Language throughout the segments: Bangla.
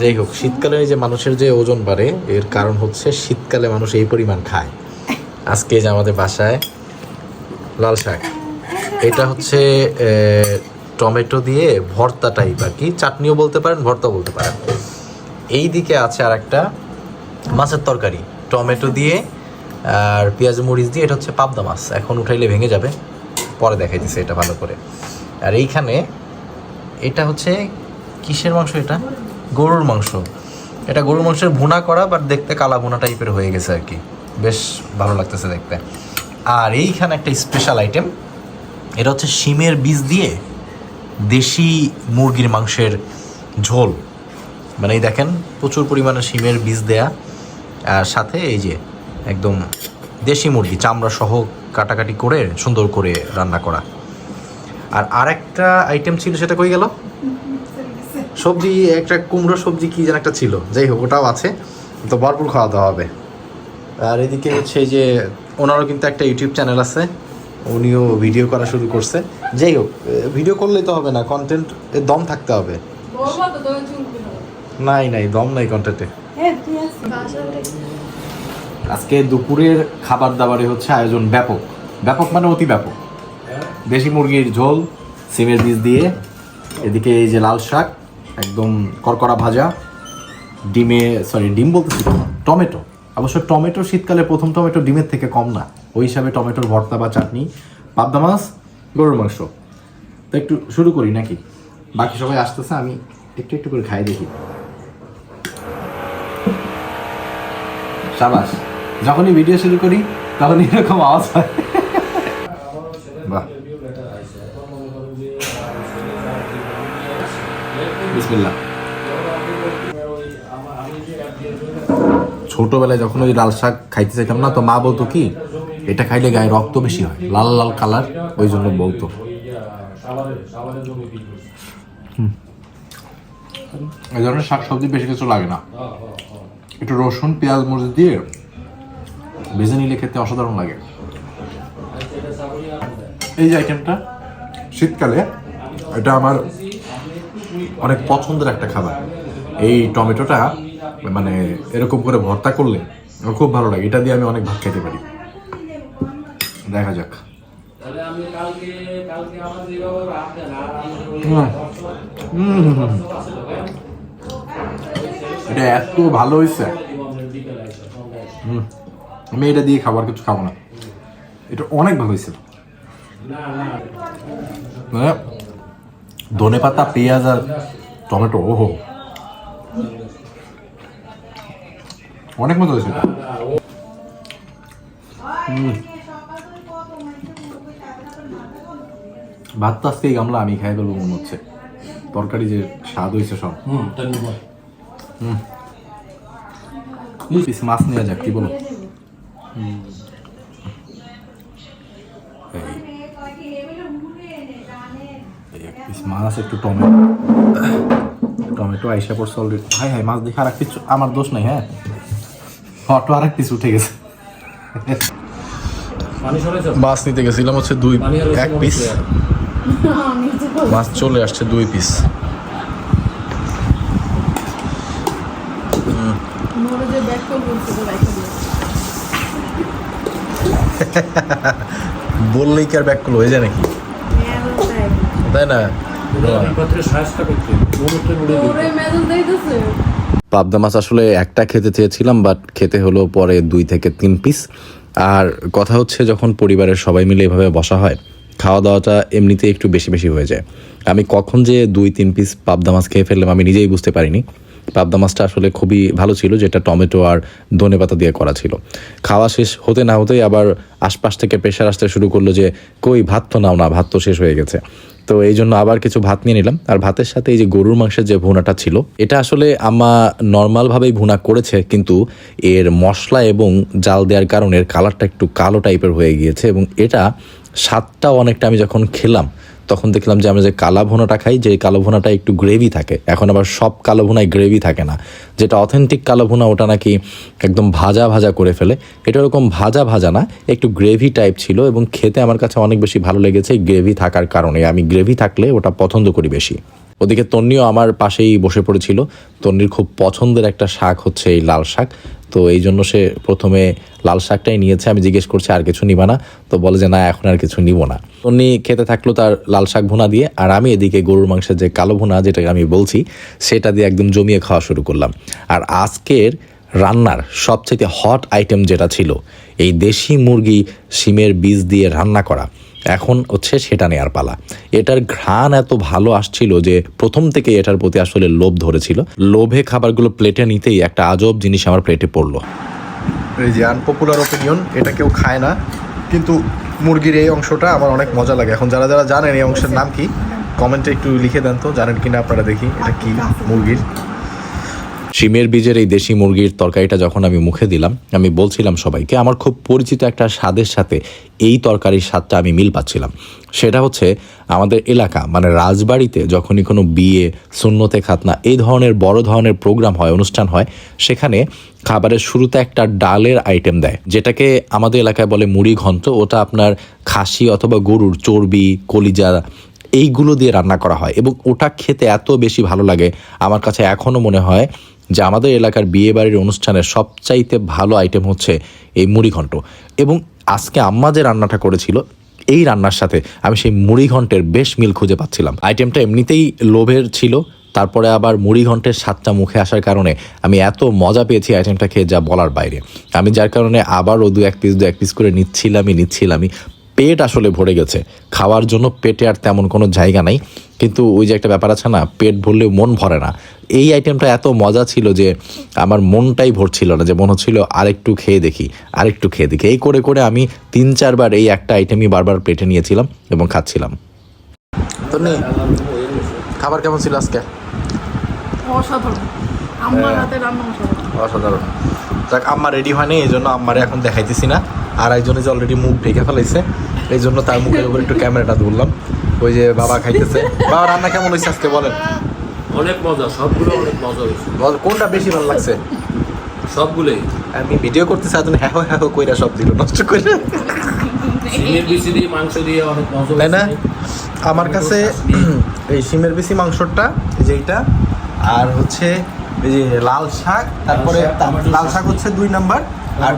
যাই হোক, শীতকালে যে মানুষের যে ওজন বাড়ে, এর কারণ হচ্ছে শীতকালে মানুষ এই পরিমাণ খায়। আজকে যে আমাদের বাসায় লাল শাক। এটা হচ্ছে টমেটো দিয়ে ভর্তা টাইপ আর কি। চাটনিও বলতে পারেন ভর্তা বলতে পারেন। এই দিকে আছে আর একটা মাছের তরকারি। টমেটো দিয়ে আর পেঁয়াজ মরিচ দিয়ে, এটা হচ্ছে পাবদা মাছ। এখন উঠাইলে ভেঙে যাবে। পরে দেখাই দিছে এটা ভালো করে। আর এইখানে, এটা হচ্ছে কিসের মাংস এটা? গরুর মাংস। এটা গরুর মাংসের ভুনা করা বাট দেখতে কালা ভুনা টাইপের হয়ে গেছে আর কি। বেশ ভালো লাগতেছে দেখতে। আর এইখানে একটা স্পেশাল আইটেম এটা হচ্ছে শিমের বীজ দিয়ে দেশি মুরগির মাংসের ঝোল। মানে এই দেখেন, প্রচুর পরিমাণে শিমের বীজ দেয়া। আর সাথে এই যে একদম দেশি মুরগি, চামড়া সহ কাটাকাটি করে, সুন্দর করে রান্না করা। আর আরেকটা আইটেম ছিল, সেটা কই গেল? সবজি, একটা কুমড়ো সবজি কি যেন একটা ছিল। যাই হোক, ওটাও আছে। তো ভরপুর খাওয়া দাওয়া হবে। আর এদিকে হচ্ছে যে, ওনারও কিন্তু একটা ইউটিউব চ্যানেল আছে। উনিও ভিডিও করা শুরু করছে। যাই হোক, ভিডিও করলেই তো হবে না কন্টেন্ট এর দম থাকতে হবে। নাই নাই, দম নাই কন্টেন্টে আজকে দুপুরের খাবার দাবারে হচ্ছে আয়োজন ব্যাপক। ব্যাপক মানে অতি ব্যাপক। দেশি মুরগির ঝোল, সিমের বীজ দিয়ে, এদিকে এই যে লাল শাক একদম করকরা ভাজা, ডিমে সরি ডিম বলতেছি টমেটো। অবশ্য টমেটো শীতকালে প্রথম টমেটো ডিমের থেকে কম না। ওই হিসাবে টমেটোর ভর্তা বা চাটনি, পাবদা মাছ, গরুর মাংস। তো একটু শুরু করি নাকি? বাকি সবাই আসতেছে, আমি একটু একটু করে খাই দেখি। সাবাস, যখনই ভিডিও শুরু করি তখন এরকম আওয়াজ হয়। বিসমিল্লাহ। ছোটবেলায় যখন ওই লাল শাক খাইতে চাইতাম না, তো মা বলতো কি, এটা খাইলে গায়ে রক্ত বেশি হয়, লাল লাল কালার, ওই জন্য বলতো। এই ধরনের শাক সবজি বেশি কিছু লাগে না। একটু রসুন, পেঁয়াজ, মরিচ দিয়ে ভেজে নিলে খেতে অসাধারণ লাগে। এই যে আইটেমটা শীতকালে, এটা আমার অনেক পছন্দের একটা খাবার। এই টমেটোটা মানে এরকম করে ভর্তা করলে আমার খুব ভালো লাগে। এটা দিয়ে আমি অনেক ভাত খেতে পারি। দেখা যাক। এটা এত ভালো হয়েছে হুম। আমি এটা দিয়ে খাবার কিছু খাব না। এটা অনেক ভালো হয়েছে মানে ধনে পাতা পেঁয়াজ আর টমেটো ওহো। অনেক মজা হয়েছে। হুম। ভাত তো আজকে গামলা আমি খাই ফেলব মনে হচ্ছে। তরকারি যে স্বাদ হয়েছে সব। হুম মাছ নেওয়া যাক কি বলো? এই এই এক পিস মাছ একটু টমেটো। টমেটো আইসা পড়ছে অলরেডি হাই হাই মাছ দেখে আর এক পিস আমার দোষ নাই হ্যাঁ? অটো আর এক পিস উঠে গেছে। পানি মাছ নিতে গেছিলাম হচ্ছে দুই এক পিস মাছ চলে আসছে দুই পিস বললেই কি আর ব্যাক করল হয়ে যায় নাকি? মেজাজ দিতেছে পাবদা মাছ আসলে একটা খেতে চেয়েছিলাম বাট খেতে হলো পরে দুই থেকে তিন পিস আর কথা হচ্ছে যখন পরিবারের সবাই মিলে এভাবে বসা হয় খাওয়া দাওয়াটা এমনিতে একটু বেশি বেশি হয়ে যায়। আমি কখন যে দুই তিন পিস পাবদা মাছ খেয়ে ফেললাম আমি নিজেই বুঝতে পারিনি। পাবদা মাছটা আসলে খুবই ভালো ছিল যেটা টমেটো আর ধনে পাতা দিয়ে করা ছিল। খাওয়া শেষ হতে না হতেই আবার আশপাশ থেকে প্রেশার আসতে শুরু করল যে কই ভাত তো নাও না ভাত তো শেষ হয়ে গেছে। তো এই জন্য আবার কিছু ভাত নিয়ে নিলাম। আর ভাতের সাথে এই যে গরুর মাংসের যে ভুনাটা ছিল, এটা আসলে আমা নর্মালভাবেই ভুনা করেছে, কিন্তু এর মশলা এবং জাল দেওয়ার কারণে এর কালারটা একটু কালো টাইপের হয়ে গিয়েছে এবং এটা স্বাদটাও অনেকটা আমি যখন খেলাম তখন দেখলাম যে আমরা যে কালা ভোনাটা খাই যে কালো ভোনাটা একটু গ্রেভি থাকে। এখন আবার সব কালো ভোনায় গ্রেভি থাকে না। যেটা অথেন্টিক কালো ভোনা, ওটা নাকি একদম ভাজা ভাজা করে ফেলে। এটা ওরকম ভাজা ভাজা না, একটু গ্রেভি টাইপ ছিল এবং খেতে আমার কাছে অনেক বেশি ভালো লেগেছে গ্রেভি থাকার কারণে। আমি গ্রেভি থাকলে ওটা পছন্দ করি বেশি। ওদিকে তন্নিও আমার পাশেই বসে পড়েছিল। তন্নির খুব পছন্দের একটা শাক হচ্ছে এই লাল শাক। তো এই জন্য সে প্রথমে লাল শাকটাই নিয়েছে। আমি জিজ্ঞেস করছি, আর কিছু নিবা না? তো বলে যে, না, এখন আর কিছু নিব না। তন্নি খেতে থাকল তার লাল শাক ভুনা দিয়ে। আর আমি এদিকে গরুর মাংসের যে কালো ভুনা যেটাকে আমি বলছি, সেটা দিয়ে একদম জমিয়ে খাওয়া শুরু করলাম। আর আজকের রান্নার সবচেয়ে হট আইটেম যেটা ছিল, এই দেশি মুরগি, শিমের বীজ দিয়ে রান্না করা। এখন হচ্ছে সেটা নেয়ার পালা। এটার ঘ্রাণ এত ভালো আসছিল যে প্রথম থেকে এটার প্রতি আসলে লোভ ধরেছিল। লোভে খাবারগুলো প্লেটে নিতেই একটা আজব জিনিস আমার প্লেটে পড়ল। এই যে আনপপুলার ওপিনিয়ন এটা কেউ খায় না। কিন্তু মুরগির এই অংশটা আমার অনেক মজা লাগে। এখন যারা যারা জানেন এই অংশের নাম কি কমেন্টে একটু লিখে দেন তো, জানেন কিনা আপনারা দেখি, এটা কি মুরগির? শিমের বীজের এই দেশি মুরগির তরকারিটা যখন আমি মুখে দিলাম, আমি বলছিলাম সবাইকে, আমার খুব পরিচিত একটা স্বাদের সাথে এই তরকারির স্বাদটা আমি মিল পাচ্ছিলাম। সেটা হচ্ছে আমাদের এলাকা মানে রাজবাড়িতে যখনই কোনো বিয়ে শূন্যতে খাতনা, এই ধরনের বড় ধরনের প্রোগ্রাম হয়, অনুষ্ঠান হয়, সেখানে খাবারের শুরুতে একটা ডালের আইটেম দেয়, যেটাকে আমাদের এলাকায় বলে মুড়ি ঘন্ট। ওটা আপনার খাসি অথবা গরুর চর্বি, কলিজা, এইগুলো দিয়ে রান্না করা হয় এবং ওটা খেতে এত বেশি ভালো লাগে। আমার কাছে এখনও মনে হয় যে আমাদের এলাকার বিয়ে বাড়ির অনুষ্ঠানের সবচাইতে ভালো আইটেম হচ্ছে এই মুড়িঘণ্ট। এবং আজকে আম্মা যে রান্নাটা করেছিল, এই রান্নার সাথে আমি সেই মুড়িঘণ্টের বেশ মিল খুঁজে পাচ্ছিলাম। আইটেমটা এমনিতেই লোভের ছিল, তারপরে আবার মুড়িঘণ্টের স্বাদটা মুখে আসার কারণে আমি এত মজা পেয়েছি আইটেমটা খেয়ে যা বলার বাইরে। আমি যার কারণে আবারও দু এক পিস দু এক পিস করে নিচ্ছিলামই নিচ্ছিলামই। পেট আসলে ভরে গেছে। খাওয়ার জন্য পেটে আর তেমন কোনো জায়গা নাই। কিন্তু ওই যে একটা ব্যাপার আছে না পেট ভরলেও মন ভরে না। এই আইটেমটা এত মজা ছিল যে আমার মনটাই ভরছিল না যে মনে হচ্ছিল আরেকটু খেয়ে দেখি আরেকটু খেয়ে দেখি। এই করে করে আমি তিন চারবার এই একটা আইটেমই বারবার পেটে নিয়েছিলাম এবং খাচ্ছিলাম। তো খাবার কেমন ছিল আজকে? অসাধারণ। আমার হাতে রান্না অসাধারণ। অসাধারণ। যাক আম্মা রেডি হয়নি এই জন্য আম্মারে এখন দেখাইতেছি না। আর একজনে যে অলরেডি মুখ ঢেকে ফেলাইছে এই জন্য তার মুখের উপর একটু ক্যামেরাটা ধরলাম। ওই যে বাবা খাইতেছে। বাবা রান্না কেমন হয়েছে আজকে বলেন? অনেক মজা সবগুলো অনেক মজা হয়েছে কোনটা বেশি ভালো লাগছে? সবগুলোই। আমি ভিডিও করতেছি এখন হ্যাঁ হ্যাঁ কইরা সব দিল নষ্ট করে বিচি দিয়ে মাংস দিয়ে অনেক মজা তাই না? আমার কাছে এই শিমের বেশি মাংসটা এই যে এইটা আর হচ্ছে এই যে লাল শাক তারপরে লাল শাক, হচ্ছে দুই নাম্বার আর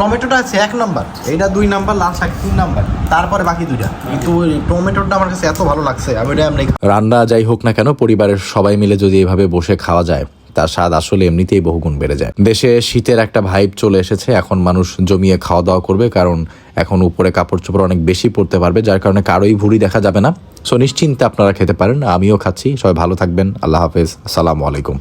টমেটোটা আছে এক নাম্বার এইটা দুই নাম্বার লাল শাক তিন নাম্বার তারপরে বাকি দুইটা। কিন্তু টমেটোটা আমার কাছে এত ভালো লাগছে আমি এটা এমনি রান্না যাই হোক না কেন পরিবারের সবাই মিলে যদি এভাবে বসে খাওয়া যায় তার স্বাদ আসলে এমনিতেই বহুগুণ বেড়ে যায়। দেশে শীতের একটা ভাইব চলে এসেছে এখন মানুষ জমিয়ে খাওয়া দাওয়া করবে কারণ এখন উপরে কাপড় চোপড় অনেক বেশি পড়তে পারবে যার কারণে কারোই ভুড়ি দেখা যাবে না। সো নিশ্চিন্তে আপনারা খেতে পারেন আমিও খাচ্ছি সবাই ভালো থাকবেন আল্লাহ হাফেজ আসসালামু আলাইকুম।